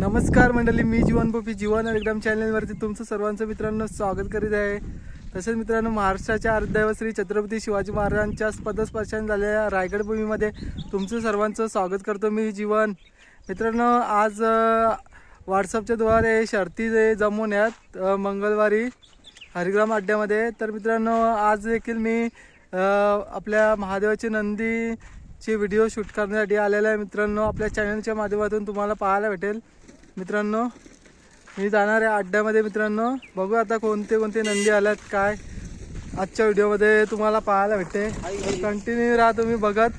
नमस्कार मंडळी मी जीवन पोपी जीवन विक्रम चॅनलवरती तुमचं सर्वांचं मित्रांनो स्वागत करीत आहे. तसेच मित्रांनो महाराष्ट्राच्या अर्धदैव श्री छत्रपती शिवाजी महाराजांच्या पदस्पर्शाने झालेल्या रायगड भूमीमध्ये तुमचं सर्वांचं स्वागत करतो मी जीवन. मित्रांनो आज व्हॉट्सअपच्याद्वारे व्हॉट्सअपच्या द्वारे शर्ती जमून यात मंगळवारी हरिग्राम अड्ड्यामध्ये. तर मित्रांनो आज देखील मी आपल्या महादेवाची नंदीची व्हिडिओ शूट करण्यासाठी आलेला आहे. मित्रांनो आपल्या चॅनलच्या माध्यमातून तुम्हाला पाहायला भेटेल. मित्रांनो मी जाणार आहे अड्ड्यामध्ये मित्रांनो. बघू आता कोणते कोणते नंदी आल्यात काय? आजच्या व्हिडिओमध्ये तुम्हाला पाहायला भेटते. कंटिन्यू राहा तुम्ही बघत.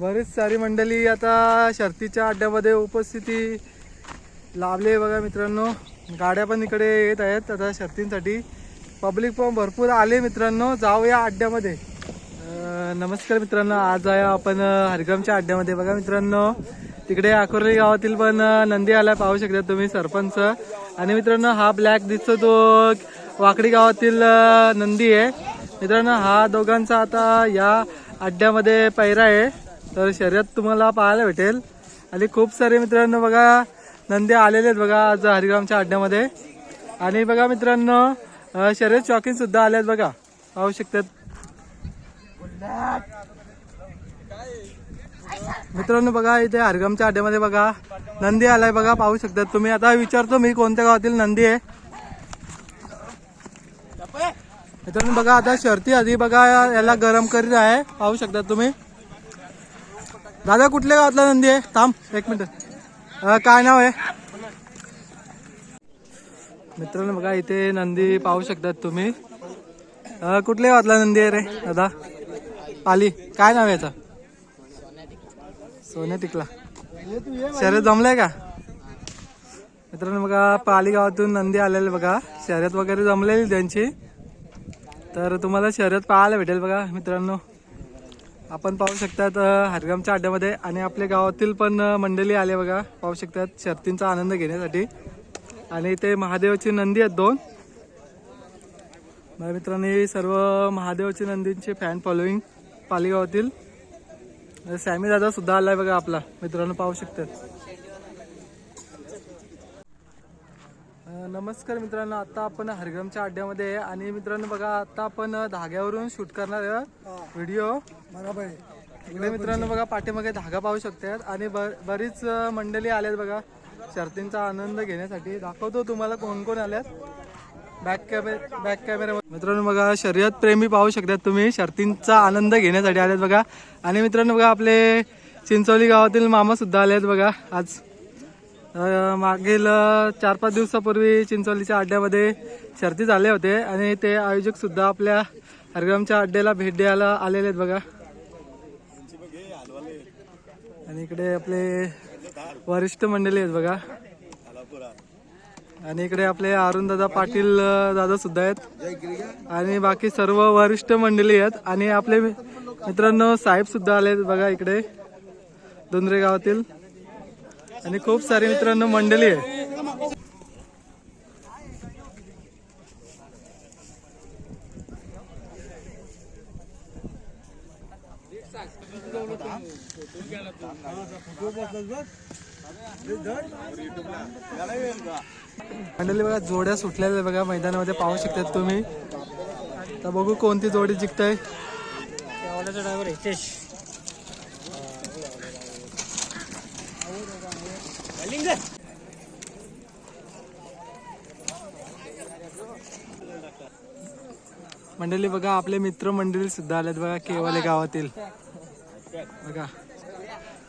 बरीच सारी मंडळी आता शर्तीच्या अड्ड्यामध्ये उपस्थिती लाभले बघा मित्रांनो. गाड्या पण इकडे येत आहेत आता शर्तींसाठी. पब्लिक पण भरपूर आले मित्रांनो. जाऊया अड्ड्यामध्ये नमस्कार मित्रांनो. आज आहे आपण हरिग्रामच्या अड्ड्यामध्ये बघा मित्रांनो. तिकडे अकोर्ली गावातील पण नंदी आल्या पाहू शकता तुम्ही सरपंच. आणि मित्रांनो हा ब्लॅक दिसतो तो वाकडी गावातील नंदी आहे. मित्रांनो हा दोघांचा आता या अड्ड्यामध्ये पैरा आहे. तर शर्यत तुम्हाला पाहायला भेटेल. आणि खूप सारे मित्रांनो बघा नंदी आलेले आहेत बघा आज हरिग्रामच्या अड्ड्यामध्ये. आणि बघा मित्रांनो शर्यत चॉकिंग सुद्धा आले आहेत बघा. पाहू शकतात. मित्रांनो बघा इथे हरगमच्या आड्यामध्ये बघा नंदी आलाय बघा पाहू शकतात तुम्ही. आता विचारतो मी कोणत्या गावातील नंदी आहे. मित्रांनो बघा आता शर्ती आधी बघा याला गरम करीत आहे. पाहू शकतात तुम्ही. दादा कुठल्या गावातला नंदी आहे? थांब एक मिनिट. काय नाव आहे? मित्रांनो बघा इथे नंदी पाहू शकतात तुम्ही. कुठल्या गावातला नंदी आहे रे दादा? पाली. काय नाव आहे याचं? सोने टिकला. शर्यत जमलंय का? मित्रांनो बघा पालीगावातून नंदी आलेले बघा. शर्यत वगैरे जमलेली त्यांची. तर तुम्हाला शर्यत पाहायला भेटेल बघा मित्रांनो. आपण पाहू शकतात हरगामच्या अड्ड्यामध्ये आणि आपल्या गावातील पण मंडळी आले बघा. पाहू शकतात शर्तींचा आनंद घेण्यासाठी. आणि ते महादेवाची नंदी आहेत दोन. मित्रांनी सर्व महादेवाची नंदींचे फॅन फॉलोईंग पालीगावातील सॅमी दादा सुद्धा आलाय बघा आपला. मित्रांनो पाहू शकतात. नमस्कार मित्रांनो. आता आपण हरिग्रामच्या अड्ड्यामध्ये आहे. आणि मित्रांनो बघा आता आपण धाग्यावरून शूट करणार व्हिडिओ. बरोबर इकडे मित्रांनो बघा पाठीमागे धागा पाहू शकतात. आणि बरीच मंडळी आल्यात बघा. शर्तींचा आनंद घेण्यासाठी. दाखवतो तुम्हाला कोण कोण आल्यात. बॅक कॅमेरा बॅक कॅमेरा मित्रांनो बघा शर्यत प्रेमी पाहू शकतात तुम्ही. शर्तींचा आनंद घेण्यासाठी आलेत बघा. आणि मित्रांनो बघा आपले चिंचोली गावातील मामा सुद्धा आलेत बघा. आज मागील चार पाच दिवसापूर्वी चिंचोलीच्या अड्ड्यामध्ये शर्ती झाले होते. आणि ते आयोजक सुद्धा आपल्या हरग्रामच्या अड्ड्याला भेट द्यायला आलेले आहेत बघा. आणि इकडे आपले वरिष्ठ मंडळी आहेत बघा. आणि इकडे आपले अरुण दादा पाटील दादा सुद्धा आहेत. आणि बाकी सर्व वरिष्ठ मंडळी आहेत. आणि आपले मित्रांनो साहेब सुद्धा आले आहेत बघा इकडे दोंदरे गावातील. आणि खूप सारे मित्रांनो मंडळी आहे मंडळी बघा जोड्या सुटलेल्या आहे बघा मैदानामध्ये पाहू शकतात तुम्ही. तर बघू कोणती जोडी जिंकताय. ड्रायव्हर हितेश मंडळी बघा आपले मित्र मंडळी सुद्धा आलेत बघा केवाले गावातील. बघा.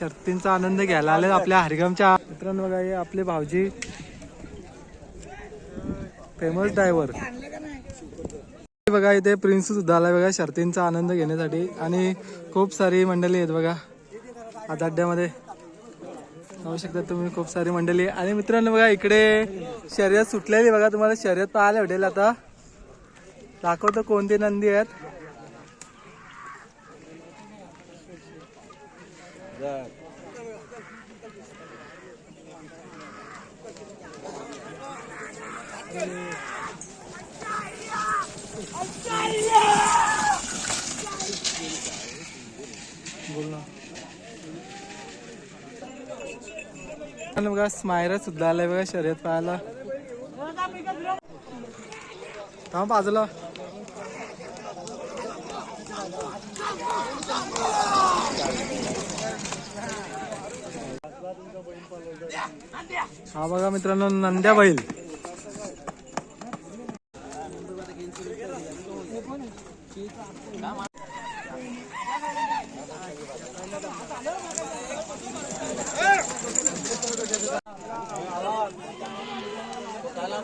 शर्तींचा आनंद घ्यायला आले आपल्या हरिगमच्या. मित्रांनो बघा हे आपले भाऊजी. Famous driver. बघा इथे प्रिन्स सुद्धा आलाय बघा शर्तींचा आनंद घेण्यासाठी. आणि खूप सारी मंडळी आहेत बघा आता अड्ड्यामध्ये पाहू शकता तुम्ही खूप सारी मंडळी. आणि मित्रांनो बघा इकडे शर्यत सुटलेली बघा. तुम्हाला शर्यत पाहायला भेटेल आता. दाखवतो कोणती नंदी आहेत. बोल बघा स्मायरा सुद्धा आलाय बघा शर्यत पाहायला. थांब बाजूला. हा बघा मित्रांनो नंद्या बैल. सगळं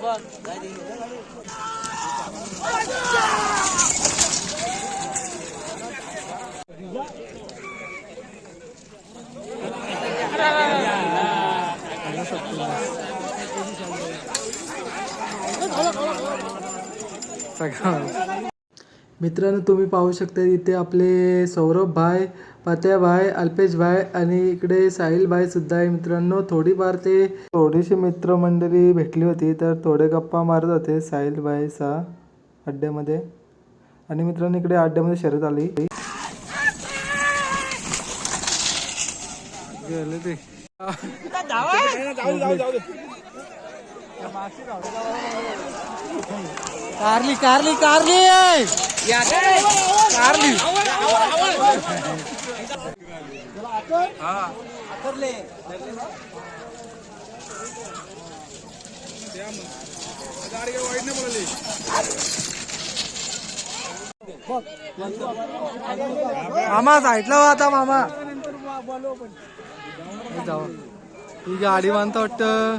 मित्रांनो तुम्ही पाहू शकता इथे आपले सौरभ भाय पात्या भाय अल्पेश भाय आणि इकडे साहिल भाई सुद्धा आहे. मित्रांनो थोडीफार ते थोडीशी मित्रमंडळी भेटली होती तर थोडे गप्पा मारत होते साहिल भाई सा अड्ड्यामध्ये. आणि मित्रांनो इकडे अड्ड्यामध्ये शर्यत आली. गेले ते. कारली कारली कारली कारली. मामा साईडला आता मामा. जावा. ही गाडी बांधतो वाटतं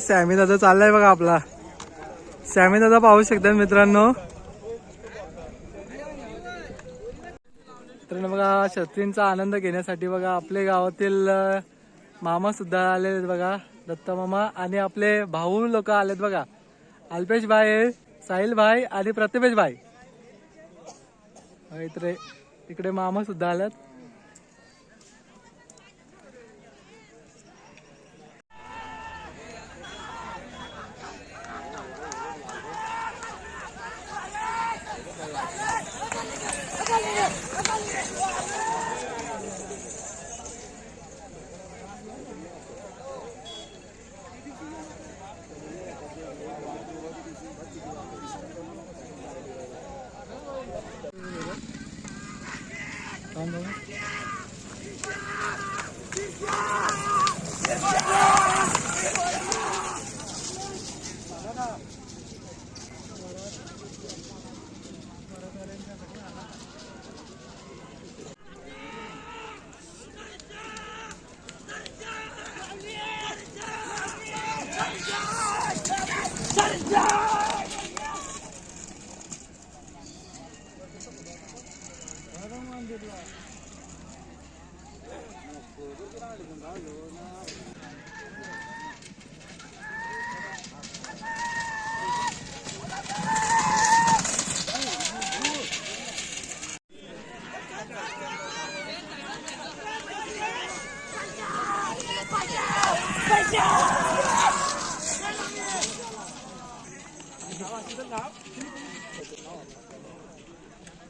सॅमी दादा चाललाय बघा आपला. सॅमी दादा पाहू शकतात मित्रांनो. मित्रांनो बघा छत्रींचा आनंद घेण्यासाठी बघा आपले गावातील मामा सुद्धा आलेले आहेत बघा दत्ता मामा आणि आपले भाऊ लोक आलेत बघा. अल्पेश भाई साहिल भाई आणि प्रतिमेश भाई. इकडे इकडे मामा सुद्धा आल्यात. Tamam baba.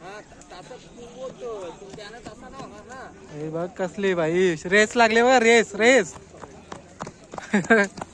Ah, tá, tá, tá. हे बघ कसली बाई. रेस लागले बघ रेस रेस.